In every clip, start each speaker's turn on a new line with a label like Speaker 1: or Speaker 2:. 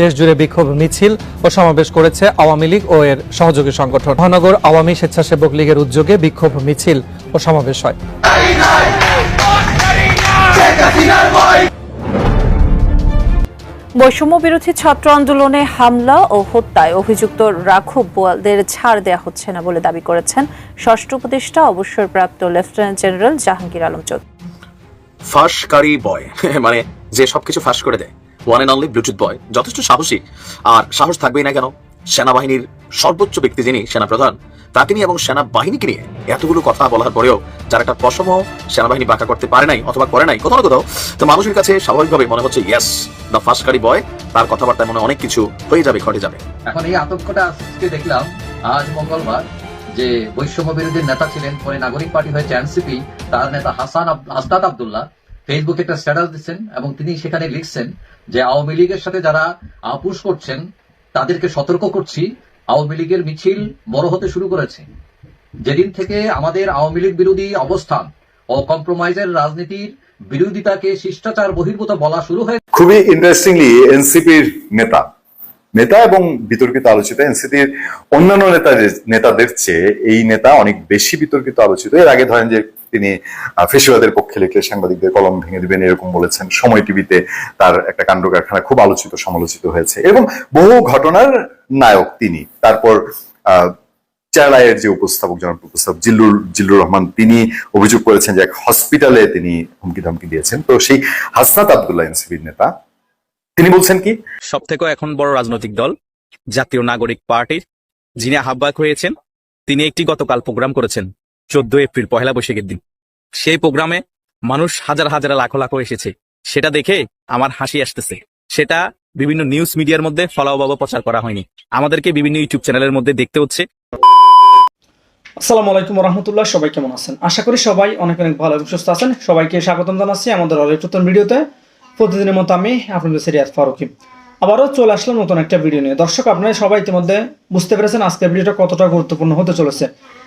Speaker 1: দেশ জুড়ে বিক্ষোভ মিছিল ও সমাবেশ করেছে আওয়ামী লীগ ও এর সহযোগী সংগঠন। মহানগর আওয়ামী স্বেচ্ছাসেবক লীগের উদ্যোগে বিক্ষোভ মিছিল ও সমাবেশ হয়।
Speaker 2: বৈষম্য বিরোধী ছাত্র আন্দোলনে হামলা ও হত্যায় অভিযুক্ত রাঘব বোয়ালদের ছাড় দেয়া হচ্ছে না বলে দাবি করেছেন ষষ্ঠ উপদেষ্টা অবসরপ্রাপ্ত লেফটেন্যান্ট জেনারেল জাহাঙ্গীর আলম চৌধুরী
Speaker 3: ফাঁসকারী বয়। মানে যে সবকিছু ফাঁস করে দেয়। One and only Bluetooth boy যথেষ্ট সাহসী। আর সাহস থাকবেই না কেন? সেনাবাহিনীর সর্বোচ্চ ব্যক্তি যিনি সেনাপ্রধান, তাকে নিয়ে এবং সেনাবাহিনীকে নিয়ে এতগুলো কথা বলার পরেও যারা একটা পশম সেনাবাহিনী বাঁকা করতে পারে নাই অথবা করে নাই, কোথাও না কোথাও, তো মানুষের কাছে স্বাভাবিকভাবে মনে হচ্ছে ইয়েস দ্য ফাঁসকারী বয় তার কথাবার্তায় মনে অনেক কিছু হয়ে যাবে, ঘটে যাবে।
Speaker 4: এখন এই আতঙ্কটা আজকে দেখলাম, আজ মঙ্গলবার, যে বৈষম্য বিরোধী নেতা ছিলেন পরে নাগরিক পার্টি হয়েছে এনসিপি, তার নেতা হাসান আসদাদ আব্দুল্লাহ ফেসবুকে একটা স্ট্যাটাস দিচ্ছেন এবং তিনি সেখানে লিখছেন যে, আওয়ামী লীগের সাথে যারা আপুস করছেন, তাদেরকে সতর্ক করছি, আওয়ামী লীগের মিছিল বড় হতে শুরু করেছে। যেদিন থেকে আমাদের আওয়ামী লীগ বিরোধী অবস্থান ও কম্প্রোমাইজের রাজনীতির বিরোধিতাকে শিষ্টাচার বহির্ভূত বলা শুরু হয়ে
Speaker 5: খুবই ইন্টারেস্টিংলি এনসিপির নেতা নেতা এবং বিতর্কিত আলোচিত এনসিপির অন্যান্য নেতা নেতাদের চেয়ে এই নেতা অনেক বেশি বিতর্কিত আলোচিত। এর আগে ধরেন যে তিনি ফেসিবাদের পক্ষে লিখলে সাংবাদিকদের কলম ভেঙে দিবেন, এরকম বলেছেন। সময় টিভিতে তার একটা কাণ্ড কারখানা খুব আলোচিত, সমালোচিত হয়েছে। এবং বহু ঘটনার নায়ক তিনি। তারপর, আহ যে উপস্থাপক, জনপ্রিয় উপস্থাপক জিল্লুর জিল্লুর রহমান, তিনি অভিযোগ করেছেন যে এক হসপিটালে তিনি হুমকি ধমকি দিয়েছেন। তো সেই হাসনাত আবদুল্লাহ এনসিপির নেতা, তিনি বলছেন কি?
Speaker 6: সব থেকে এখন বড় রাজনৈতিক দল, জাতীয় নাগরিক পার্টির যিনি আহ্বায়ক হয়েছেন, তিনি একটি গতকাল প্রোগ্রাম করেছেন। চোদ্দ এপ্রিল পহেলা বৈশাখের দিন। সেই প্রোগ্রামে মানুষ হাজার হাজার লাখো লাখো এসেছে। সেটা দেখে আমার হাসি আসতেছে। সেটা বিভিন্ন নিউজ মিডিয়ার মধ্যে ফলাওভাবে প্রচার করা হয়নি। আমাদেরকে বিভিন্ন ইউটিউব চ্যানেলের মধ্যে দেখতে হচ্ছে।
Speaker 7: আসসালামু আলাইকুম রহমতুল্লাহ সবাই কেমন আছেন? আশা করি সবাই অনেক অনেক ভালো এবং সুস্থ আছেন। সবাইকে স্বাগতম জানাচ্ছি আমাদের অনেক নতুন ভিডিওতে। প্রতিদিনের মতো আমি আপনাদের সিরিয়াস ফারুকি। আবারও চলে আসলাম নতুন একটা ভিডিও নিয়ে। দর্শক, আপনারা সবাই ইতিমধ্যে বুঝতে পেরেছেন আজকের ভিডিওটা কতটা গুরুত্বপূর্ণ হতে চলেছে।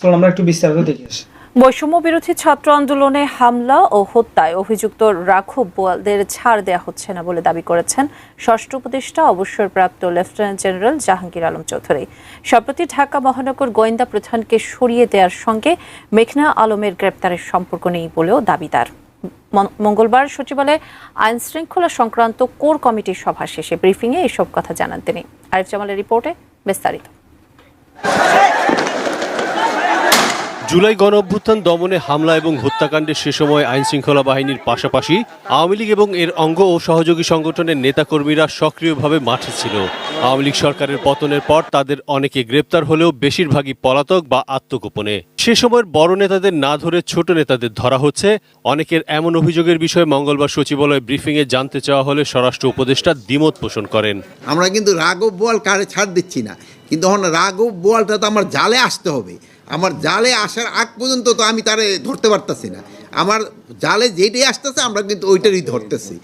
Speaker 7: চলুন, আমরা একটু বিস্তারিত দেখে আসি।
Speaker 2: বৈষম্য বিরোধী ছাত্র আন্দোলনে হামলা ও হত্যায় অভিযুক্ত রাঘব বোয়ালদের ছাড় দেয়া হচ্ছে না বলে দাবি করেছেন ষষ্ঠ উপদেষ্টা, অবসরপ্রাপ্ত লেফটেন্যান্ট জেনারেল জাহাঙ্গীর আলম চৌধুরী। সম্প্রতি ঢাকা মহানগর গোয়েন্দা প্রধানকে সরিয়ে দেওয়ার সঙ্গে মেঘনা আলমের গ্রেপ্তারের সম্পর্ক নেই বলেও দাবি তার মঙ্গলবার সচিবালয়ে আইন শৃঙ্খলা সংক্রান্ত কোর কমিটির সভা শেষে ব্রিফিংয়ে এসব কথা জানান তিনি। আরিফ জামালের রিপোর্টে বিস্তারিত।
Speaker 8: জুলাই গণ অভ্যুত্থান দমনে হামলা এবং হত্যাকাণ্ডে সে সময় আইন শৃঙ্খলা বাহিনীর পাশাপাশি আওয়ামী লীগ এবং এর অঙ্গ ও সহযোগী সংগঠনের নেতাকর্মীরা সক্রিয়ভাবে মাঠে ছিল। আওয়ামী লীগ সরকারের পতনের পর তাদের অনেকে গ্রেপ্তার হলেও বেশিরভাগই পলাতক বা আত্মগোপনে। সে সময়ের বড় নেতাদের না ধরে ছোট নেতাদের ধরা হচ্ছে। অনেকের এমন অভিযোগের বিষয়ে মঙ্গলবার সচিবালয় ব্রিফিংয়ে জানতে চাওয়া হলে স্বরাষ্ট্র উপদেষ্টা দ্বিমত পোষণ করেন।
Speaker 9: আমরা কিন্তু রাঘব বোয়াল কারে ছাড় দিচ্ছি না। কিন্তু এখন রাঘব বোয়ালটা তো আমার জালে আসতে হবে। আমার জালে আসার আগ পর্যন্ত তো আমি তারে ধরতে পারতাছি না। আমার জালে যেটাই আসতেছে আমরা কিন্তু ওইটারই ধরতেছি।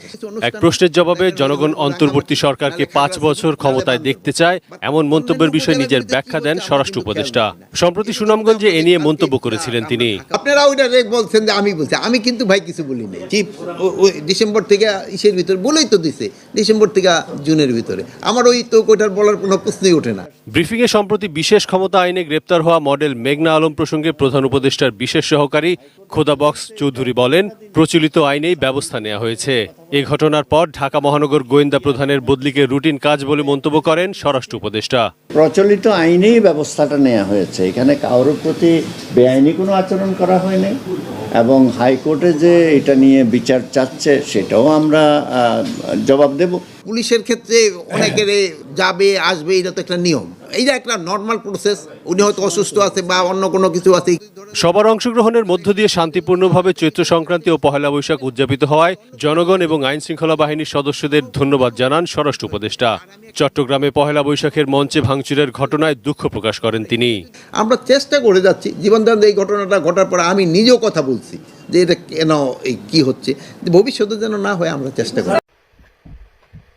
Speaker 8: এক প্রশ্নের জবাবে জনগণ অন্তর্বর্তী সরকারকে পাঁচ বছর ক্ষমতায় দেখতে চায় এমন মন্তব্যের বিষয়ে নিজের ব্যাখ্যা দেন স্বরাষ্ট্র উপদেষ্টা। সম্প্রতি সুনামগঞ্জে এ নিয়ে মন্তব্য করেছিলেন তিনি।
Speaker 9: আপনারা ওইটা বলছেন যে আমি বলছি আমি কিন্তু ভাই কিছু বলি নাই চিফ ওই ডিসেম্বর থেকে ইসের ভিতরে বলেই তো দিছে ডিসেম্বর থেকে জুনের ভিতরে। আমার ওই তো ওইটার বলার কোনো প্রশ্নই ওঠে না।
Speaker 8: ব্রিফিংয়ে সম্প্রতি বিশেষ ক্ষমতা আইনে গ্রেপ্তার হওয়া মডেল মেঘনা আলম প্রসঙ্গে প্রধান উপদেষ্টার বিশেষ সহকারী খোদাবক্স চৌধুরী বলেন প্রচলিত আইনেই ব্যবস্থা নেওয়া হয়েছে। এ ঘটনার পর ঢাকা মহানগর গোয়েন্দা প্রধানের বদলিকে রুটিন কাজ বলে মন্তব্য করেন স্বরাষ্ট্র উপদেষ্টা।
Speaker 10: প্রচলিত আইনেই ব্যবস্থাটা নেওয়া হয়েছে। এখানে কারোর প্রতি বেআইনি কোনো আচরণ করা হয়নি এবং হাইকোর্টে যে এটা নিয়ে বিচার চাচ্ছে সেটাও আমরা জবাব দেব।
Speaker 9: পুলিশের ক্ষেত্রে অনেকের যাবে আসবে এটা তো একটা নিয়ম। এইটা একটা নর্মাল প্রসেস উনি হয়তো অসুস্থ আছে বা অন্য কোনো কিছু আছে।
Speaker 8: সবার অংশগ্রহণের মধ্য দিয়ে শান্তিপূর্ণভাবে চৈত্র সংক্রান্তি ও পহেলা বৈশাখ উদযাপিত হওয়ায় জনগণ এবং আইন শৃঙ্খলা বাহিনীর সদস্যদের ধন্যবাদ জানান স্বরাষ্ট্র উপদেষ্টা। চট্টগ্রামে পহেলা বৈশাখের মঞ্চে ভাঙচুরের ঘটনায় দুঃখ প্রকাশ করেন তিনি।
Speaker 9: আমরা চেষ্টা করে যাচ্ছি জীবনদান এই ঘটনাটা ঘটার পর আমি নিজেও কথা বলছি যে এটা কেন এই কি হচ্ছে। ভবিষ্যতে যেন না হয় আমরা চেষ্টা করি।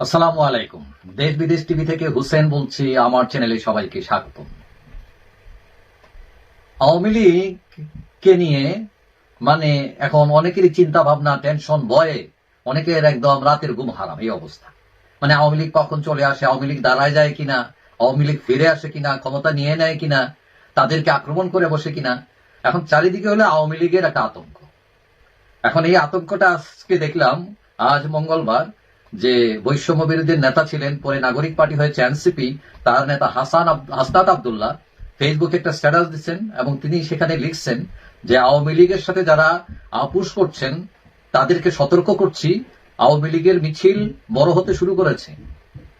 Speaker 4: আসসালামু আলাইকুম। দেশ বিদেশ টিভি থেকে হুসেন বলছি, আমার চ্যানেলে সবাইকে স্বাগতম। আওয়ামী লীগ কে নিয়ে মানে এখন অনেকেরই চিন্তা ভাবনা টেনশন, ভয়ে অনেকের একদম রাতের ঘুম হারাম, এই অবস্থা। মানে আওয়ামী লীগ কখন চলে আসে, আওয়ামী লীগ দাঁড়ায় যায় কিনা, আওয়ামী লীগ ফিরে আসে কিনা, ক্ষমতা নিয়ে নেয় কিনা, তাদেরকে আক্রমণ করে বসে কিনা, এখন চারিদিকে হলে আওয়ামী লীগের একটা আতঙ্ক। এখন এই আতঙ্কটা আজকে দেখলাম, আজ মঙ্গলবার যে বৈষম্য বিরোধীর নেতা ছিলেন, পরে নাগরিক পার্টি হয়েছে এনসিপি, তার নেতা হাসান হাসনাত আবদুল্লাহ। ফেসবুকে একটা স্ট্যাটাস দিচ্ছেন এবং তিনি সেখানে লিখছেন যে, আওয়ামী লীগের সাথে যারা আপুস করছেন, তাদেরকে সতর্ক করছি, আওয়ামী লীগের মিছিল বড় হতে শুরু করেছে।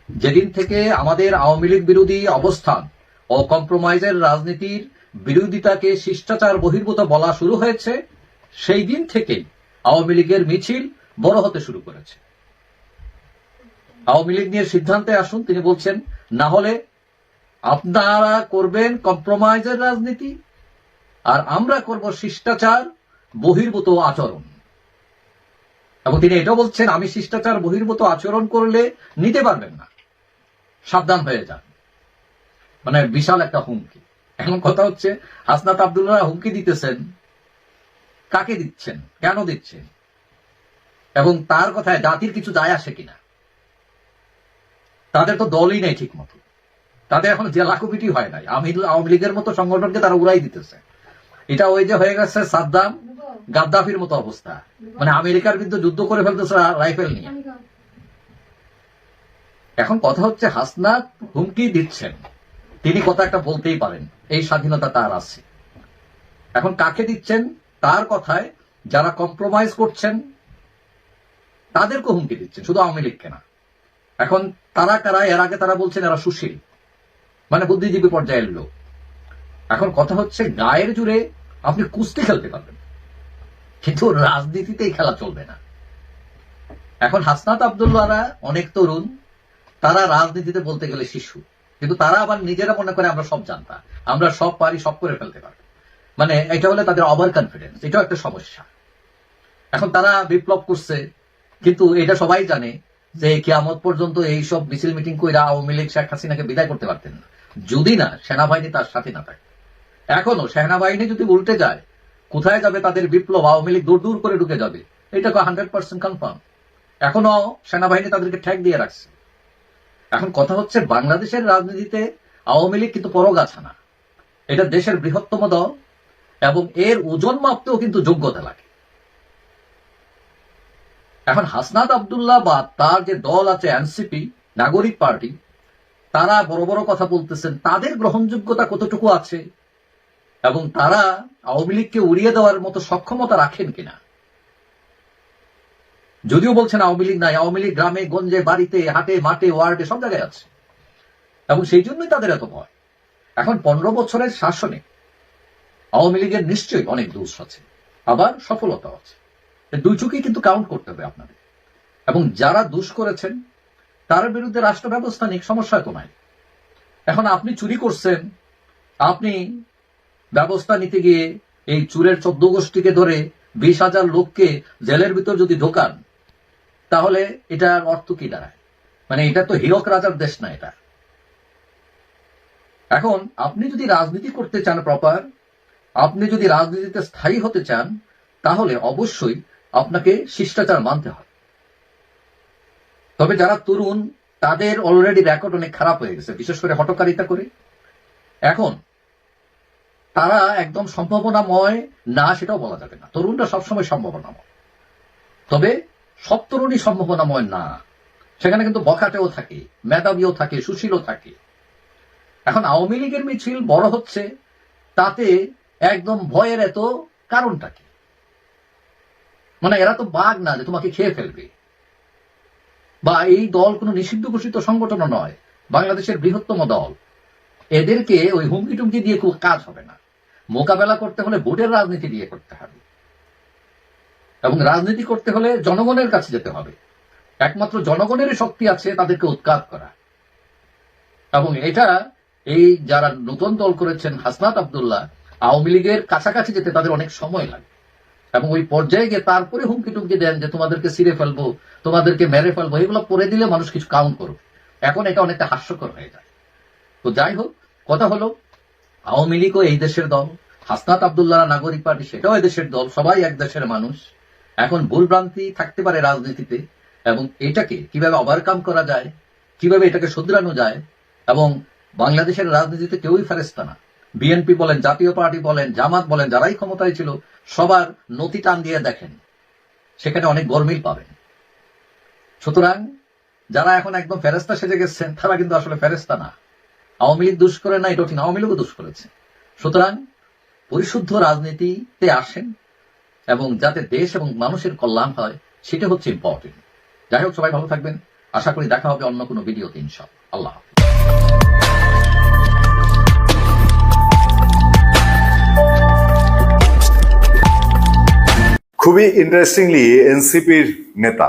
Speaker 4: যেদিন থেকে আমাদের আওয়ামী লীগ বিরোধী অবস্থান ও কম্প্রোমাইজের রাজনীতির বিরোধিতাকে শিষ্টাচার বহির্ভূত বলা শুরু হয়েছে, সেই দিন থেকে আওয়ামী লীগের মিছিল বড় হতে শুরু করেছে। আওয়ামী লীগ নিয়ে সিদ্ধান্তে আসুন, তিনি বলছেন, না হলে আপনারা করবেন কম্প্রোমাইজের রাজনীতি, আর আমরা করব শিষ্টাচার, বহির্ভূত আচরণ। এবং তিনি এটাও বলছেন, আমি শিষ্টাচার, বহির্ভূত আচরণ করলে নিতে পারবেন না। সাবধান হয়ে যান। মানে বিশাল একটা হুমকি। এখন কথা হচ্ছে, হাসনাত আবদুল্লাহ হুমকি দিতেছেন। কাকে দিচ্ছেন? কেন দিচ্ছেন? এবং তার কথায় জাতির কিছু যায় আসে কিনা? তাদের তো দলই নেই ঠিক মতো তাদের এখন জেলা কমিটি হয় নাই। আমি আওয়ামী লীগের মতো সংগঠনকে তারা উড়াই দিতেছে। এটা ওই যে হয়ে গেছে সাদ্দাম, গাদ্দাফির মতো অবস্থা। মানে আমেরিকার বিরুদ্ধে যুদ্ধ করে ফেলতেছে রাইফেল নিয়ে। এখন কথা হচ্ছে, হাসনাত হুমকি দিচ্ছেন। তিনি কথা একটা বলতেই পারেন, এই স্বাধীনতা তার আছে। এখন কাকে দিচ্ছেন? তার কথায় যারা কম্প্রোমাইজ করছেন তাদেরকে হুমকি দিচ্ছেন, শুধু আওয়ামী লীগকে না। এখন তারা কারা? এর আগে তারা বলছেন এরা সুশীল। মানে বুদ্ধিজীবী পর্যায়ের লোক। এখন কথা হচ্ছে গায়ের জুড়ে আপনি কুস্তি খেলতে পারবেন। কিন্তু রাজনীতিতে এই খেলা চলবে না। এখন হাসনাত আবদুল্লাহরা অনেক তরুণ, তারা রাজনীতিতে বলতে গেলে শিশু। কিন্তু তারা আবার নিজেরা মনে করে আমরা সব জানতাম আমরা সব পারি, সব করে ফেলতে পারব। মানে এটা হলে তাদের ওভার কনফিডেন্স এটাও একটা সমস্যা। এখন তারা বিপ্লব করছে, কিন্তু এটা সবাই জানে যে কিয়ামত পর্যন্ত এই সব মিছিল মিটিং কইরা আওয়ামী লীগ শেখ হাসিনাকে বিদায় করতে পারতেন যদি না, সেনাবাহিনী তার সাথে না থাকে। এখনও সেনাবাহিনী যদি উল্টে যায়, কোথায় যাবে তাদের বিপ্লব? আওয়ামী লীগ দূর দূর করে ঢুকে যাবে। এটা হান্ড্রেড পার্সেন্ট কনফার্ম এখনও সেনাবাহিনী তাদেরকে ঠেক দিয়ে রাখছে। এখন কথা হচ্ছে, বাংলাদেশের রাজনীতিতে আওয়ামী লীগ কিন্তু পরগাছা না। এটা দেশের বৃহত্তম দল এবং এর ওজন মাপতেও কিন্তু যোগ্যতা লাগে। এখন হাসনাত আবদুল্লাহ বা তার যে দল আছে এনসিপি, নাগরিক পার্টি, তারা বড় বড় কথা বলতেছেন, তাদের গ্রহণযোগ্যতা কতটুকু আছে? এবং তারা আওয়ামী লীগকে উড়িয়ে দেওয়ার মতো সক্ষমতা রাখেন কিনা? যদিও বলছেন আওয়ামী লীগ নাই, আওয়ামী লীগ গ্রামে, গঞ্জে, বাড়িতে, হাটে, মাঠে, ওয়ার্ডে সব জায়গায় আছে। এবং সেই জন্যই তাদের এত ভয়। এখন পনেরো বছরের শাসনে আওয়ামী লীগের নিশ্চয়ই অনেক দোষ আছে, আবার সফলতাও আছে। দুই চোখেই কিন্তু কাউন্ট করতে হবে আপনাদের। এবং যারা দোষ করেছেন, তার বিরুদ্ধে রাষ্ট্র ব্যবস্থা নিক, সমস্যা তো নাই। এখন আপনি চুরি করছেন, আপনি ব্যবস্থা নিতে গিয়ে এই চুরের চোদ্দ গোষ্ঠীকে ধরে বিশ হাজার লোককে জেলের ভিতর যদি ঢোকান, তাহলে এটার অর্থ কি দাঁড়ায়? মানে এটা তো হীরক রাজার দেশ না এটা। এখন আপনি যদি রাজনীতি করতে চান প্রপার আপনি যদি রাজনীতিতে স্থায়ী হতে চান, তাহলে অবশ্যই আপনাকে শিষ্টাচার মানতে হবে। তবে যারা তরুণ, তাদের অলরেডি রেকর্ড অনেক খারাপ হয়ে গেছে, বিশেষ করে হটকারিতা করে। এখন, তারা একদম সম্ভাবনাময় না, সেটাও বলা যাবে না। তরুণরা সবসময় সম্ভাবনাময়। তবে সব তরুণই সম্ভাবনাময় না। সেখানে কিন্তু বখাটেও থাকে, মেধাবীও থাকে, সুশীলও থাকে। এখন আওয়ামী লীগের মিছিল বড় হচ্ছে, তাতে একদম ভয়ের এত কারণটা কি? মানে এরা তো বাঘ না যে তোমাকে খেয়ে ফেলবে। বা এই দল কোনো নিষিদ্ধ ঘোষিত সংগঠনও নয়, বাংলাদেশের বৃহত্তম দল। এদেরকে ওই হুমকি টুমকি দিয়ে খুব কাজ হবে না। মোকাবেলা করতে হলে ভোটের রাজনীতি দিয়ে করতে হবে। এবং রাজনীতি করতে হলে জনগণের কাছে যেতে হবে। একমাত্র জনগণেরই শক্তি আছে তাদেরকে উৎখাত করা। এবং এটা এই যারা নতুন দল করেছেন হাসনাত আব্দুল্লাহ, আওয়ামী লীগের কাছাকাছি যেতে তাদের অনেক সময় লাগে। এবং ওই পর্যায়ে গিয়ে তারপরে হুমকি টুমকি দেন যে তোমাদেরকে ছিঁড়ে ফেলব, তোমাদেরকে মেরে ফেলব, এগুলো করে দিলে মানুষ কিছু কাউন্ট করবে এখন এটা অনেকটা হাস্যকর হয়ে যায়। তো যাই হোক, কথা হলো, আওয়ামী লীগও এই দেশের দল, হাসনাত আব্দুল্লাহ নাগরিক পার্টি সেটাও দেশের দল, সবাই এক দেশের মানুষ। এখন ভুলভ্রান্তি থাকতে পারে রাজনীতিতে এবং এটাকে কীভাবে ওভারকাম করা যায়, কীভাবে এটাকে শুধরানো যায় এবং বাংলাদেশের রাজনীতিতে কেউই ফেরেস্তা না। বিএনপি বলেন, জাতীয় পার্টি বলেন, জামাত বলেন, যারাই ক্ষমতায় ছিল সবার নতি টান দিয়ে দেখেন, সেখানে অনেক গরমিল পাবেন। সুতরাং যারা এখন একদম ফেরেস্তা সেজে গেছেন, তারা কিন্তু আসলে ফেরেস্তা না। আওয়ামী লীগ দুষ করে না, এটা ঠিক আওয়ামী লীগও দুষ করেছে। সুতরাং পরিশুদ্ধ রাজনীতিতে আসেন এবং যাতে দেশ এবং মানুষের কল্যাণ হয়, সেটা হচ্ছে ইম্পর্টেন্ট যাই হোক, সবাই ভালো থাকবেন। আশা করি দেখা হবে অন্য কোনো ভিডিওতে ইনশাল আল্লাহ
Speaker 5: খুবই ইন্টারেস্টিংলি এনসিপির নেতা।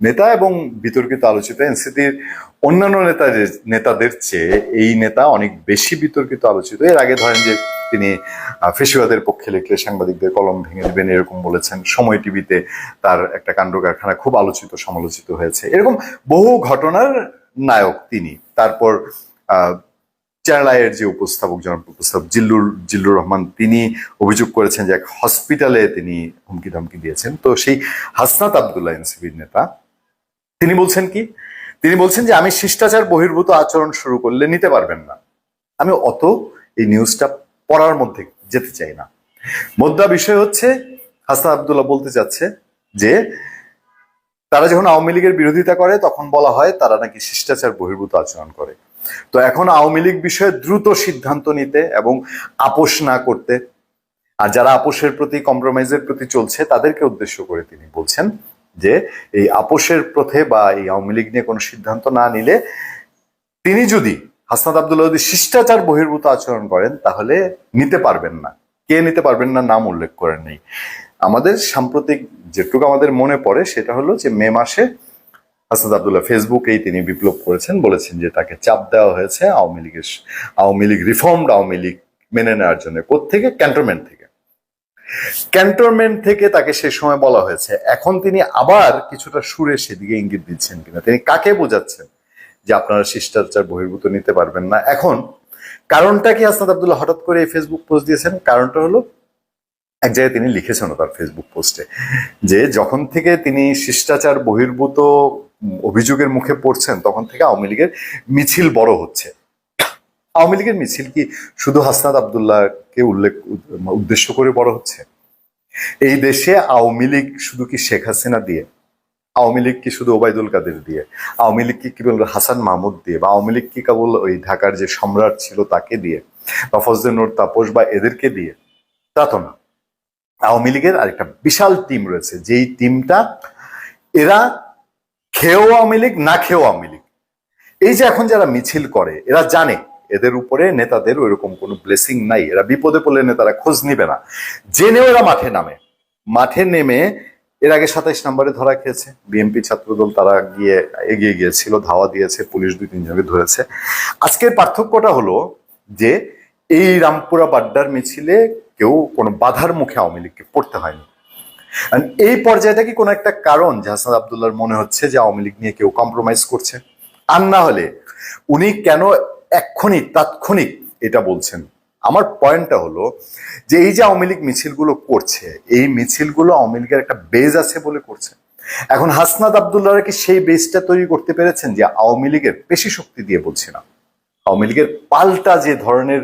Speaker 5: নেতা এবং বিতর্কিত আলোচিত এনসিপির অন্যান্য নেতা নেতাদের চেয়ে এই নেতা অনেক বেশি বিতর্কিত আলোচিত। এর আগে ধরেন যে তিনি ফেসিবাদের পক্ষে লিখলে সাংবাদিকদের কলম ভেঙে দেবেন, এরকম বলেছেন। সময় টিভিতে তার একটা কাণ্ড কারখানা খুব আলোচিত, সমালোচিত হয়েছে। এরকম বহু ঘটনার নায়ক তিনি। তারপর চ্যানেল যে উপস্থাপক জনপ্রিয় উপস্থাপক জিল্লুর জিল্লুর রহমান, তিনি অভিযোগ করেছেন যে এক হসপিটালে তিনি হুমকি ধমকি দিয়েছেন। তো সেই হাসনাত আবদুল্লাহ এনসিবির নেতা, তিনি বলছেন কি? তিনি বলছেন যে, আমি শিষ্টাচার বহির্ভূত আচরণ শুরু করলে নিতে পারবেন না। আমি অত এই নিউজটা পড়ার মধ্যে যেতে চাই না। মোদ্দা বিষয় হচ্ছে, হাসনাত আবদুল্লাহ বলতে চাচ্ছে যে, তারা যখন আওয়ামী লীগের বিরোধিতা করে, তখন বলা হয় তারা নাকি শিষ্টাচার বহির্ভূত আচরণ করে। তো এখন আওয়ামী লীগ বিষয়ে দ্রুত সিদ্ধান্ত নিতে এবং আপোষ না করতে, আর যারা আপোষের প্রতি কম্প্রোমাইজের প্রতি চলছে, তাদেরকে উদ্দেশ্য করে তিনি বলছেন যে এই আপোষের পথে বা এই আওয়ামী লীগ নিয়ে কোনো সিদ্ধান্ত না নিলে তিনি যদি হাসনাত আবদুল্লাহ যদি শিষ্টাচার বহির্ভূত আচরণ করেন, তাহলে নিতে পারবেন না। কে নিতে পারবেন না নাম উল্লেখ করেন নেই। আমাদের সাম্প্রতিক যেটুকু আমাদের মনে পড়ে, সেটা হলো যে মে মাসে হাসাদ আবদুল্লাহ ফেসবুকেই তিনি বিপ্লব করেছেন, বলেছেন যে তাকে চাপ দেওয়া হয়েছে আওয়ামী লীগের আওয়ামী লীগ রিফর্মড আওয়ামী লীগ মেনে নেওয়ার জন্য। থেকে ক্যান্টনমেন্ট থেকে। ক্যান্টনমেন্ট থেকে তাকে সে সময় বলা হয়েছে। এখন তিনি আবার কিছুটা সুরে সেদিকে ইঙ্গিত দিচ্ছেন কিনা, তিনি কাকে বোঝাচ্ছেন যে আপনারা শিষ্টাচার বহির্ভূত নিতে পারবেন না? এখন, কারণটা কি হাসনাত আবদুল্লাহ হঠাৎ করে এই ফেসবুক পোস্ট দিয়েছেন? কারণটা হলো, এক জায়গায় তিনি লিখেছেন তার ফেসবুক পোস্টে যে যখন থেকে তিনি শিষ্টাচার বহির্ভূত অভিযোগের মুখে পড়ছেন, তখন থেকে আওয়ামী লীগের মিছিল বড় হচ্ছে। আওয়ামী লীগের মিছিল কি শুধু হাসনাত আবদুল্লাহকে উল্লেখ, উদ্দেশ্য করে বড় হচ্ছে? এই দেশে আওয়ামী লীগ শুধু কি শেখ হাসিনা দিয়ে? আওয়ামী লীগ কি শুধু ওবায়দুল কাদের দিয়ে? আওয়ামী লীগ কি কেবল হাসান মাহমুদ দিয়ে? বা আওয়ামী লীগ কি কেবল ওই ঢাকার যে সম্রাট ছিল তাকে দিয়ে? বা ফজলে নূর তাপস বা এদেরকে দিয়ে? তা তো না। আওয়ামী লীগের আরেকটা বিশাল টিম রয়েছে, যেই টিমটা এরা খেয়েও আওয়ামী লীগ, না খেয়েও আওয়ামী লীগ। এই যে এখন যারা মিছিল করে, এরা জানে, এদের উপরে নেতাদের ওইরকম কোনো ব্লেসিং নাই। এরা বিপদে পড়লে নেতারা খোঁজ নিবে না। জেনেও এরা মাঠে নামে। মাঠে নেমে, এর আগে সাতাইশ নম্বরে ধরা খেয়েছে। বিএনপি ছাত্রদল তারা গিয়ে এগিয়ে গিয়েছিল, ধাওয়া দিয়েছে, পুলিশ দুই তিনজনকে ধরেছে। আজকের পার্থক্যটা হলো যে, এই রামপুরা বাড্ডার মিছিলে কেউ কোনো বাধার মুখে আওয়ামী লীগকে পড়তে হয়নি। এই পর্যায়টা কি কোনো একটা কারণ? যে হাসান আবদুল্লাহর মনে হচ্ছে যে আওয়ামী লীগ নিয়ে কেউ কম্প্রোমাইজ করছে? আর না হলে উনি কেন এক্ষুনি, তাৎক্ষণিক এটা বলছেন? আমার পয়েন্টটা হলো যে এই যে আওয়ামী লীগ মিছিলগুলো করছে, এই মিছিলগুলো আওয়ামী লীগের একটা বেজ আছে বলে করছে। এখন হাসনাদ আবদুল্লাহরা কি সেই বেজটা তৈরি করতে পেরেছেন যে আওয়ামী লীগের পেশি শক্তি দিয়ে বলছি না? আওয়ামী লীগের পাল্টা যে ধরনের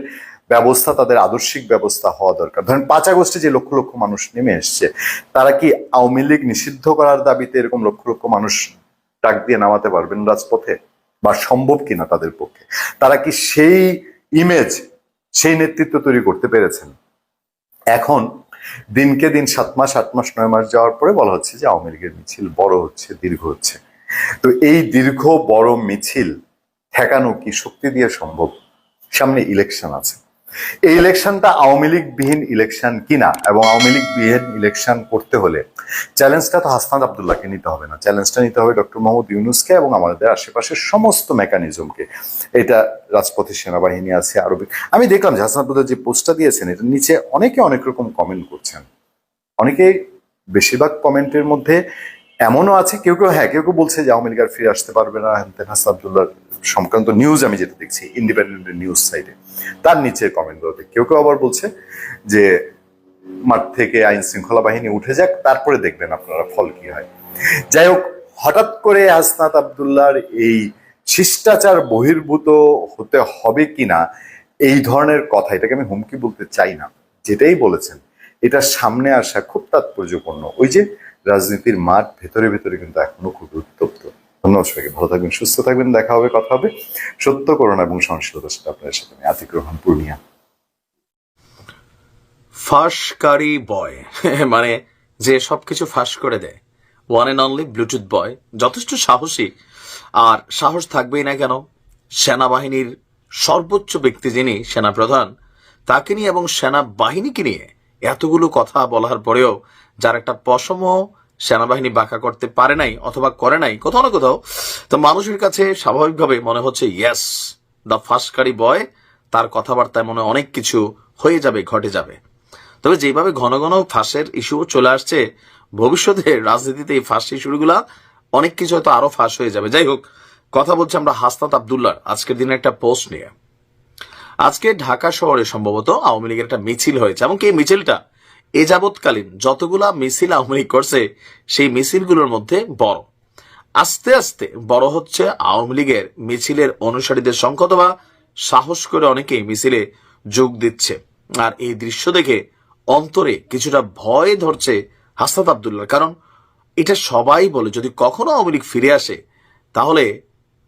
Speaker 5: ব্যবস্থা, তাদের আদর্শিক ব্যবস্থা হওয়া দরকার। ধরেন পাঁচ আগস্টে যে লক্ষ লক্ষ মানুষ নেমে এসছে, তারা কি আওয়ামী লীগ নিষিদ্ধ করার দাবিতে এরকম লক্ষ লক্ষ মানুষ ডাক দিয়ে নামাতে পারবেন রাজপথে? বা সম্ভব কিনা তাদের পক্ষে? তারা কি সেই ইমেজ সেই নেতৃত্ব তৈরি করতে পেরেছেন? এখন দিনকে দিন সাত মাস, আট মাস, নয় মাস যাওয়ার পরে বলা হচ্ছে যে আওয়ামী লীগের মিছিল বড় হচ্ছে, দীর্ঘ হচ্ছে। তো এই দীর্ঘ, বড় মিছিল ঠেকানো কি শক্তি দিয়ে সম্ভব? সামনে ইলেকশন আছে। এই ইলেকশনটা আওয়ামী লীগ বিহীন ইলেকশন কিনা এবং আওয়ামী লীগ বিহীন ইলেকশন করতে হলে চ্যালেঞ্জটা তো হাসনাদ আবদুল্লাহকে নিতে হবে না। চ্যালেঞ্জটা নিতে হবে ডক্টর মোহাম্মদ ইউনুসকে এবং আমাদের আশেপাশের সমস্ত মেকানিজমকে। এটা রাজপথে সেনাবাহিনী আছে আরও আমি দেখলাম যে হাসনাদ আবদুল্লাহ যে পোস্টটা দিয়েছেন এটা নিচে অনেকে অনেক রকম কমেন্ট করছেন। অনেকে বেশিরভাগ কমেন্টের মধ্যে এমনও আছে, কেউ কেউ হ্যাঁ কেউ কেউ বলছে যে আওয়ামী লীগ আর ফিরে আসতে পারবে না। হাসান আবদুল্লাহ সংক্রান্ত নিউজ আমি যেটা দেখছি ইন্ডিপেন্ডেন্ট নিউজ সাইটে তার নিচে কমেন্ট গুলোতে কেউ কেউ আবার বলছে যে, মাঠ থেকে আইন শৃঙ্খলা বাহিনী উঠে যাক, তারপরে দেখবেন আপনারা ফল কি হয়। যাই হোক, হঠাৎ করে হাসনাত আবদুল্লাহর এই শিষ্টাচার বহির্ভূত হতে হবে কিনা, এই ধরনের কথা, এটাকে আমি হুমকি বলতে চাই না, যেটাই বলেছেন, এটা সামনে আসা খুব তাৎপর্যপূর্ণ। ওই যে, রাজনীতির মাঠ ভেতরে ভেতরে কিন্তু এখনও খুব উত্তপ্ত। ধন্যবাদ সবাইকে, ভালো থাকবেন, সুস্থ থাকবেন, দেখা হবে, কথা হবে। সত্য, করোনা এবং সহনশীলতার সাথে আপনাদের সাথে আমি আতিক রহমান, পূর্ণিয়া।
Speaker 3: ফাঁসকারী বয় মানে যে সবকিছু ফাঁস করে দেয়। One and only Bluetooth boy যথেষ্ট সাহসী। আর সাহস থাকবেই না কেন? সেনাবাহিনীর সর্বোচ্চ ব্যক্তি যিনি সেনাপ্রধান, তাকে নিয়ে এবং সেনাবাহিনীকে নিয়ে এতগুলো কথা বলার পরেও যার একটা পশম সেনাবাহিনী বাঁকা করতে পারে নাই অথবা করে নাই, কোথাও না কোথাও, তো মানুষের কাছে স্বাভাবিকভাবে মনে হচ্ছে ইয়াস দ্য ফাঁসকারী বয় তার কথাবার্তায় মনে অনেক কিছু হয়ে যাবে, ঘটে যাবে। তবে যেভাবে ঘন ঘন ফাঁসের ইস্যু চলে আসছে, ভবিষ্যতে রাজনীতিতে এই ফাঁস ইস্যুগুলা অনেক কিছু হয়তো আরও ফাঁস হয়ে যাবে। যাই হোক, কথা বলছি আমরা হাসনাত আবদুল্লাহ আজকের দিনে একটা পোস্ট নিয়ে। আজকে ঢাকা শহরে সম্ভবত আওয়ামী লীগের একটা মিছিল হয়েছে, এমনকি এই মিছিলটা এ যাবৎকালীন যতগুলা মিছিল আওয়ামী লীগ করছে, সেই মিছিলগুলোর মধ্যে বড়। আস্তে আস্তে বড় হচ্ছে আওয়ামী লীগের মিছিলের অনুসারীদের সংখ্যা বা সাহস করে অনেকেই মিছিলে যোগ দিচ্ছে। আর এই দৃশ্য দেখে অন্তরে কিছুটা ভয় ধরছে হাসনাত আবদুল্লাহ। কারণ এটা সবাই বলে, যদি কখনো আওয়ামী লীগ ফিরে আসে, তাহলে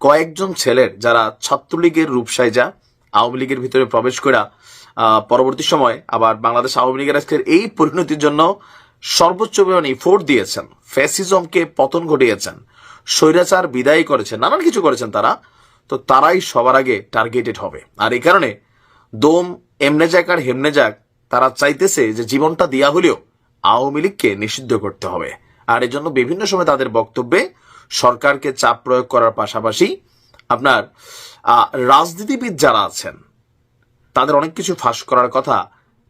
Speaker 3: কয়েকজন ছেলের যারা ছাত্রলীগের রূপসাইজা আওয়ামী লীগের ভিতরে প্রবেশ করা পরবর্তী সময় আবার বাংলাদেশ আওয়ামী লীগের আজকের এই পরিণতির জন্য সর্বোচ্চ পরিমাণে ইফোর্ট দিয়েছেন। ফ্যাসিজমকে পতন ঘটিয়েছেন। স্বৈরাচার বিদায় করেছেন। নানান কিছু করেছেন তারা। তো তারাই সবার আগে টার্গেটেড হবে। আর এই কারণে দোম, এমনে যাক আর হেমনে যাক, তারা চাইতেছে যে জীবনটা দেয়া হলেও আওয়ামী লীগকে নিষিদ্ধ করতে হবে। আর এজন্য বিভিন্ন সময় তাদের বক্তব্যে সরকারকে চাপ প্রয়োগ করার পাশাপাশি আপনার রাজনীতিবিদ যারা আছেন তাদের অনেক কিছু ফাঁস করার কথা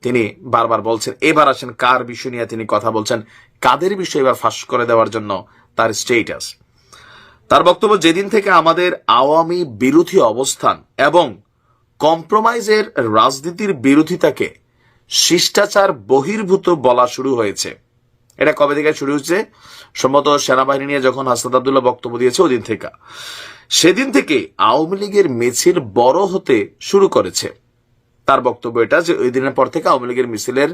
Speaker 3: তিনি বারবার বলছেন। এবার আসেন কার বিষয় নিয়ে তিনি কথা বলছেন, কাদের বিষয় এবার ফাঁস করে দেওয়ার জন্য তার স্টেটাস তার বক্তব্য, যেদিন থেকে আমাদের আওয়ামী বিরোধী অবস্থান এবং কম্প্রোমাইজের রাজনীতির বিরোধিতাকে শিষ্টাচার বহির্ভূত বলা শুরু হয়েছে। এটা কবে থেকে শুরু হচ্ছে সম্ভবত সেনাবাহিনী নিয়ে যখন হাসনাত আবদুল্লাহ বক্তব্য দিয়েছে ওদিন থেকে। সেদিন থেকে আওয়ামী লীগের মিছিল বড় হতে শুরু করেছে। তার বক্তব্য এটা যে ওই দিনের পর থেকে আওয়ামী লীগের মিছিলের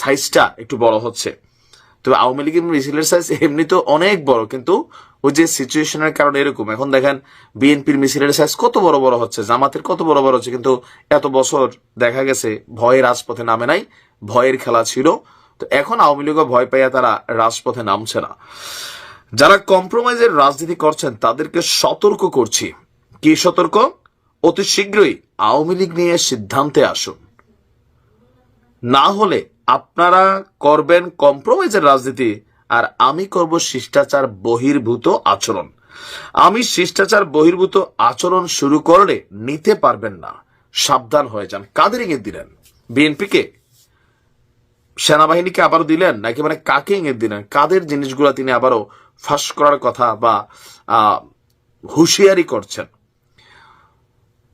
Speaker 3: সাইজটা একটু বড় হচ্ছে। তবে আওয়ামী লীগের মিছিলের সাইজ এমনি তো অনেক বড়, কিন্তু ওই যে সিচুয়েশনের কারণে এরকম। এখন দেখেন, বিএনপির মিছিলের সাইজ কত বড় বড় হচ্ছে, জামাতের কত বড় বড় হচ্ছে, কিন্তু এত বছর দেখা গেছে ভয়ে রাজপথে নামে নাই, ভয়ের খেলা ছিল। তো এখন আওয়ামী লীগও ভয় পাইয়া তারা রাজপথে নামছে না। যারা কম্প্রোমাইজের রাজনীতি করছেন, তাদেরকে সতর্ক করছি। কি সতর্ক? অতি শীঘ্রই আওয়ামী লীগ নিয়ে সিদ্ধান্তে আসুন। না হলে আপনারা করবেন কম্প্রোমাইজের রাজনীতি, আর আমি করব শিষ্টাচার বহির্ভূত আচরণ। আমি শিষ্টাচার বহির্ভূত আচরণ শুরু করলে নিতে পারবেন না। সাবধান হয়ে যান। কাদের ইঙ্গিত দিলেন? বিএনপিকে? সেনাবাহিনীকে আবারও দিলেন, নাকি মানে কাকে ইঙ্গিত দিলেন? কাদের জিনিসগুলো তিনি আবারও ফাঁস করার কথা বা হুঁশিয়ারি করছেন?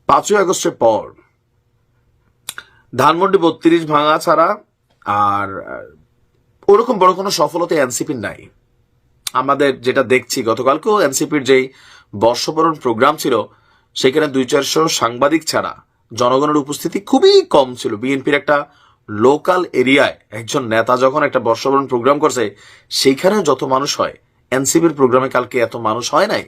Speaker 3: পাঁচই আগস্টের পর ধানমন্ডি বত্রিশ ভাঙা ছাড়া আর ওরকম বড় কোনো সফলতা এনসিপির নাই। আমাদের যেটা দেখছি, গতকালকেও এনসিপির যেই বর্ষবরণ প্রোগ্রাম ছিল, সেখানে দুই চারশো সাংবাদিক ছাড়া জনগণের উপস্থিতি খুবই কম ছিল। বিএনপির একটা লোকাল এরিয়ায় একজন নেতা যখন একটা বর্ষবরণ প্রোগ্রাম করছে সেইখানেও যত মানুষ হয়, এনসিপির প্রোগ্রামে কালকে এত মানুষ হয় নাই।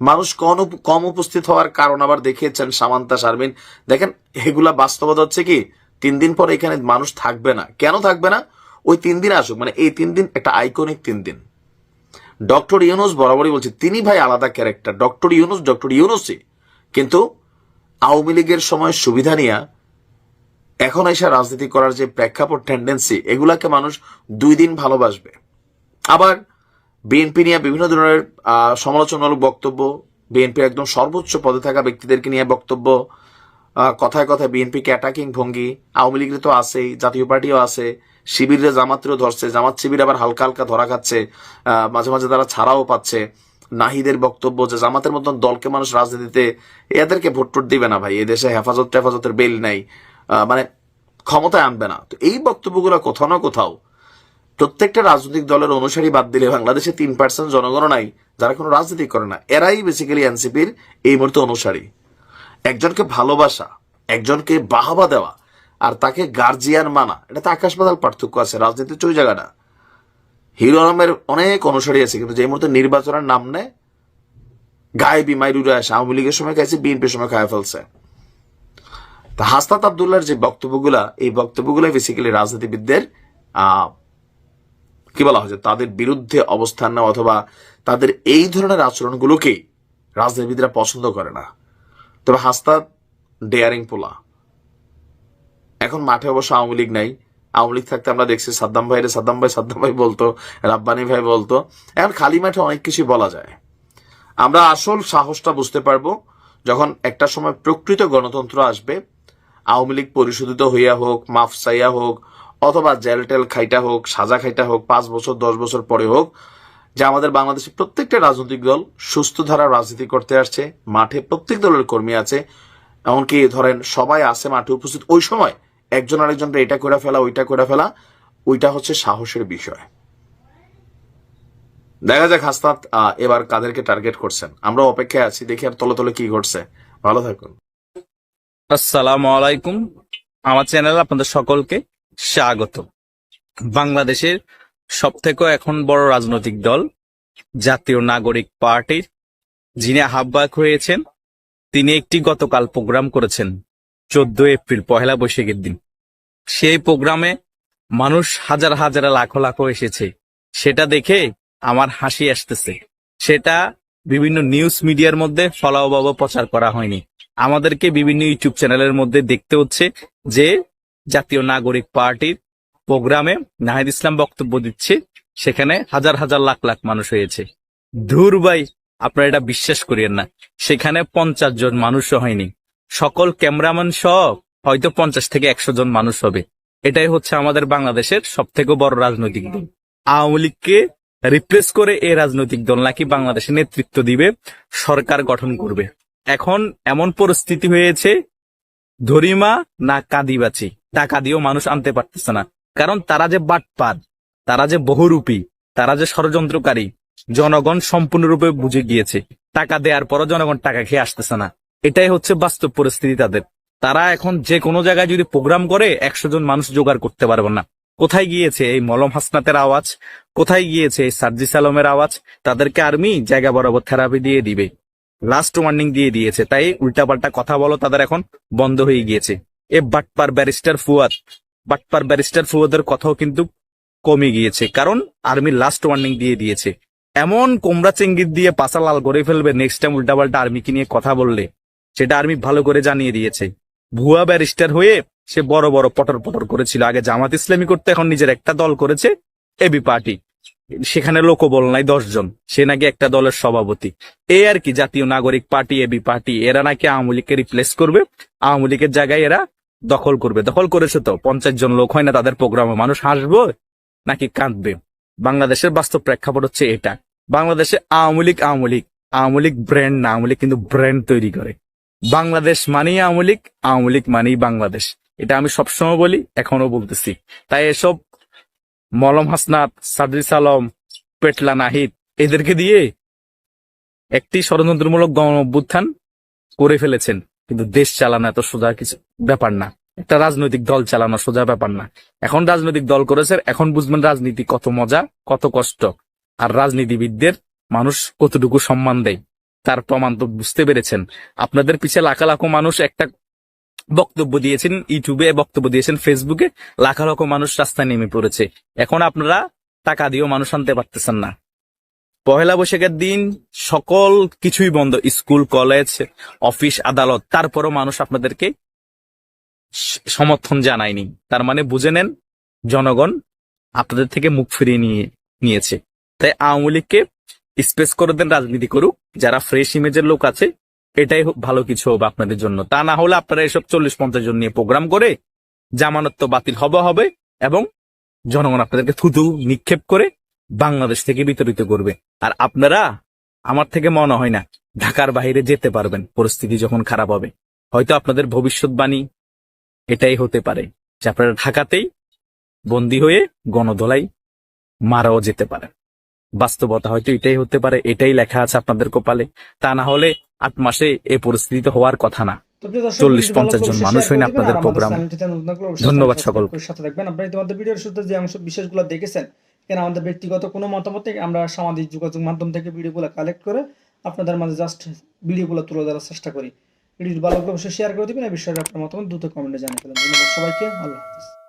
Speaker 3: মানুষ কম কম উপস্থিত হওয়ার কারণ আবার দেখিয়েছেন সামান্তা শারমিন। দেখেন, এগুলা বাস্তবতা হচ্ছে কি, তিন দিন পর এখানে মানুষ থাকবে না। কেন থাকবে না? ওই তিন দিন আসুক মানে এই তিন দিন একটা আইকনিক তিন দিন। ডক্টর ইউনুস, বরাবরই বলছে, তিনি ভাই আলাদা ক্যারেক্টার ডক্টর ইউনুস, ডক্টর ইউনুসই। কিন্তু আওয়ামী লীগের সময় সুবিধা নিয়ে এখন এসে রাজনীতি করার যে প্রেক্ষাপট টেন্ডেন্সি এগুলাকে মানুষ দুই দিন ভালোবাসবে। আবার বিএনপি নিয়ে বিভিন্ন ধরনের সমালোচনামূলক বক্তব্য, বিএনপি একদম সর্বোচ্চ পদে থাকা ব্যক্তিদেরকে নিয়ে বক্তব্য কথায় কথায় বিএনপিকে অ্যাটাকিং ভঙ্গি, আওয়ামী লীগের তো আছেই, জাতীয় পার্টিও আছে, শিবিরে জামাতেরও ধরছে, জামাত শিবির আবার হালকা হালকা ধরা খাচ্ছে মাঝে মাঝে তারা ছাড়াও পাচ্ছে। নাহিদের বক্তব্য যে জামাতের মতন দলকে মানুষ রাজনীতিতে এদেরকে ভোট টোট দিবে না ভাই এদেশে হেফাজত টেফাজতের বেল নাই মানে ক্ষমতায় আনবে না। তো এই বক্তব্যগুলো কোথাও না কোথাও প্রত্যেকটা রাজনৈতিক দলের অনুসারী বাদ দিলে বাংলাদেশে তিন পার্সেন্ট জনগণ নাই যারা কোনো রাজনীতি করে না। এরাই বেসিক্যালি এনসিপির এই মুহূর্তে অনুসারী। একজনকে ভালোবাসা, একজনকে বাহাবা দেওয়া আর তাকে গার্জিয়ান মানা এটা তো আকাশ পাতাল পার্থক্য আছে, রাজনীতির ওই জায়গাটা। হিরো আলমের অনেক অনুসারী আছে, কিন্তু যে মুহূর্তে নির্বাচনের নাম নেয়, গায়ে বিমাই উড়ে আসে। আওয়ামী লীগের সময় খাইছে বিএনপির সময় খায় ফেলছে। তা হাস্তাত আবদুল্লার যে বক্তব্যগুলা, এই বক্তব্যগুলো বেসিক্যালি রাজনীতিবিদদের, আহ কি বলা হয় যে তাদের বিরুদ্ধে অবস্থান নেওয়া অথবা তাদের এই ধরনের আচরণগুলোকেই রাজনীতিবিদরা পছন্দ করে না। তবে হাস্তাদ ডেয়ারিং পোলা। এখন মাঠে অবশ্য আওয়ামী লীগ নাই। আওয়ামী লীগ থাকতে আমরা দেখছি সাদ্দাম ভাইরে সাদ্দাম ভাই সাদ্দাম ভাই বলতো, রাব্বানি ভাই বলতো। এখন খালি মাঠে অনেক কিছু বলা যায়। আমরা আসল সাহসটা বুঝতে পারব যখন একটা সময় প্রকৃত গণতন্ত্র আসবে। আওয়ামী লীগ পরিশোধিত হইয়া হোক, মাফ চাইয়া হোক অথবা জেল টেল খাইটা হোক সাজা খাইটা হোক পাঁচ বছর দশ বছর পরে হোক যে আমাদের বাংলাদেশের প্রত্যেকটা রাজনৈতিক দল সুস্থ ধারা রাজনীতি করতে আসছে মাঠে প্রত্যেক দলের কর্মী আছে এমনকি ধরেন সবাই আছে মাঠে উপস্থিত ওই সময় একজন আরেকজনকে এটা করে ফেলা ওইটা করে ফেলা ওইটা হচ্ছে সাহসের বিষয়। দেখা যাক হাসনাত আহ, এবার কাদেরকে টার্গেট করছেন। আমরা অপেক্ষায় আছি দেখি আর তলে তলে কি ঘটছে। ভালো থাকুন।
Speaker 6: আসসালামু আলাইকুম। আমার চ্যানেল আপনাদের সকলকে স্বাগত বাংলাদেশের সব থেকে এখন বড় রাজনৈতিক দল জাতীয় নাগরিক পার্টির যিনি আহ্বায়ক হয়েছেন, তিনি একটি গতকাল প্রোগ্রাম করেছেন চোদ্দ এপ্রিল, পহেলা বৈশাখের দিন। সেই প্রোগ্রামে মানুষ হাজার হাজার লাখো লাখো এসেছে। সেটা দেখে আমার হাসি আসতেছে। সেটা বিভিন্ন নিউজ মিডিয়ার মধ্যে ফলাওভাবে প্রচার করা হয়নি। আমাদেরকে বিভিন্ন ইউটিউব চ্যানেলের মধ্যে দেখতে হচ্ছে যে জাতীয় নাগরিক পার্টির প্রোগ্রামে নাহিদ ইসলাম বক্তব্য দিচ্ছে। সেখানে হাজার হাজার লাখ লাখ মানুষ হয়েছে। ধুর ভাই, আপনারা এটা বিশ্বাস করিয়েন না। সেখানে পঞ্চাশ জন মানুষও হয়নি। সকল ক্যামেরাম্যান সহ হয়তো পঞ্চাশ থেকে একশো জন মানুষ হবে। এটাই হচ্ছে আমাদের বাংলাদেশের সব থেকে বড় রাজনৈতিক দল। আওয়ামী লীগকে রিপ্লেস করে এই রাজনৈতিক দল নাকি বাংলাদেশে নেতৃত্ব দিবে, সরকার গঠন করবে। এখন এমন পরিস্থিতি হয়েছে ধরিমা না কাদিবাচি টাকা দিয়েও মানুষ আনতে পারতেছে না। কারণ তারা যে বাটপার তারা যে বহুরূপী, তারা যে ষড়যন্ত্রকারী, জনগণ সম্পূর্ণরূপে বুঝে গিয়েছে। টাকা দেওয়ার পরও জনগণ টাকা খেয়ে আসতেছে না। এটাই হচ্ছে বাস্তব পরিস্থিতি তাদের। তারা এখন যে কোনো জায়গায় যদি প্রোগ্রাম করে, একশো জন মানুষ জোগাড় করতে পারবে না। কোথায় গিয়েছে এই মলম হাসনাতের আওয়াজ? কোথায় গিয়েছে এই সার্জিস আলমের আওয়াজ? তাদেরকে আর্মি জায়গা বরাবর থেরাপি দিয়ে দিবে। লাস্ট ওয়ার্নিং দিয়ে দিয়েছে। তাই উল্টাপাল্টা কথা বলো, তাদের এখন বন্ধ হয়ে গিয়েছে। এ বাটপার ব্যারিস্টার ফুয়াদ। বাটপার ব্যারিস্টার ফুয়াদের কথাও কিন্তু কমে গিয়েছে, কারণ আর্মি লাস্ট ওয়ার্নিং দিয়ে দিয়েছে। এমন কোমরা চেঙ্গিত দিয়ে পাশা লাল করে ফেলবে নেক্সট টাইম উল্টাপাল্টা আর্মিকে নিয়ে কথা বললে, সেটা আর্মি ভালো করে জানিয়ে দিয়েছে। ভুয়া ব্যারিস্টার হয়ে সে বড় বড় পটর পটর করেছিল। আগে জামাত ইসলামী করতে, এখন নিজের একটা দল করেছে এবি পার্টি সেখানে লোকবল নাই, দশজন। সে নাকি একটা দলের সভাপতি। এই আর কি, জাতীয় নাগরিক পার্টি এবি পার্টি, এরা নাকি আওয়ামী লীগকে রিপ্লেস করবে। আওয়ামী লীগের জায়গায় এরা দখল করবে। দখল করেছে তো, পঞ্চাশ জন লোক হয় না তাদের প্রোগ্রামে। মানুষ হাসবে, নাকি কাঁদবে? বাংলাদেশের বাস্তব প্রেক্ষাপট হচ্ছে এটা। বাংলাদেশে আওয়ামী লীগ আওয়ামী লীগ। আওয়ামী লীগ ব্র্যান্ড না, আওয়ামী কিন্তু ব্র্যান্ড তৈরি করে। বাংলাদেশ মানেই আওয়ামী লীগ আওয়ামী লীগ মানেই বাংলাদেশ। এটা আমি সবসময় বলি এখনও বলতেছি। তাই এসব মলম হাসনাত, সাদরিস আলম, পেটলা নাহিদ, এদেরকে দিয়ে একটি ষড়যন্ত্রমূলক গণ অভ্যুত্থান করে ফেলেছেন। কিন্তু দেশ চালানো এত সোজা কিছু ব্যাপার না। একটা রাজনৈতিক দল চালানো সোজা ব্যাপার না। এখন রাজনৈতিক দল করেছে এখন বুঝবেন রাজনীতি কত মজা, কত কষ্ট। আর রাজনীতিবিদদের মানুষ কতটুকু সম্মান দেয়, তার প্রমাণ তো বুঝতে পেরেছেন। আপনাদের পিছে লাখা লাখো মানুষ একটা বক্তব্য দিয়েছেন, ইউটিউবে বক্তব্য দিয়েছেন, ফেসবুকে লাখা লাখো মানুষ রাস্তায় নেমে পড়েছে। এখন আপনারা টাকা দিয়েও মানুষ আনতে পারতেছেন না। পহেলা বৈশাখের দিন সকল কিছুই বন্ধ। স্কুল, কলেজ, অফিস, আদালত, তারপরও মানুষ আপনাদেরকে সমর্থন জানায়নি। তার মানে বুঝে নেন, জনগণ আপনাদের থেকে মুখ ফিরিয়ে নিয়ে, নিয়েছে। তাই আওয়ামী লীগকে স্পেস করে দেন, রাজনীতি করুক। যারা ফ্রেশ ইমেজের লোক আছে এটাই ভালো কিছু হবে আপনাদের জন্য। তা না হলে আপনারা এসব চল্লিশ পঞ্চাশ জন নিয়ে প্রোগ্রাম করে জামানত তো বাতিল হবে হবে এবং জনগণ আপনাদেরকে থুতু নিক্ষেপ করে বাংলাদেশ থেকে বিতরিত করবে। আর আপনারা, আমার থেকে মনে হয় না, ঢাকার বাইরে যেতে পারবেন। পরিস্থিতি যখন খারাপ হবে, হয়তো আপনাদের ভবিষ্যৎবাণী এটাই হতে পারে যে আপনারা ঢাকাতেই বন্দী হয়ে গণদোলাই মারাও যেতে পারে বাস্তবতা হয়তো এটাই হতে পারে, এটাই লেখা আছে আপনাদের কপালে। তা না হলে আট মাসে এই পরিস্থিতি হওয়ার কথা না। চল্লিশ পঞ্চাশ জন মানুষ হয়নি আপনাদের
Speaker 7: অবশ্যই
Speaker 6: ধন্যবাদ।
Speaker 7: করে সাথে থাকবেন। আপনারা ইতিমধ্যে ভিডিওর শুরুতে যে অংশ বিশেষগুলো দেখেছেন কেন আমাদের ব্যক্তিগত কোনো মতামত নেই আমরা সামাজিক যোগাযোগ মাধ্যম থেকে ভিডিওগুলো কালেক্ট করে আপনাদের মাঝে জাস্ট ভিডিওগুলো তুলে ধরার চেষ্টা করি। ভিডিওটি ভালো অবশ্যই শেয়ার করে দিবেন। এই বিষয়ে আপনার মতামত দ্রুত কমেন্টে জানিয়ে ফেলেন। ধন্যবাদ সবাইকে। আল্লাহ হাফিজ।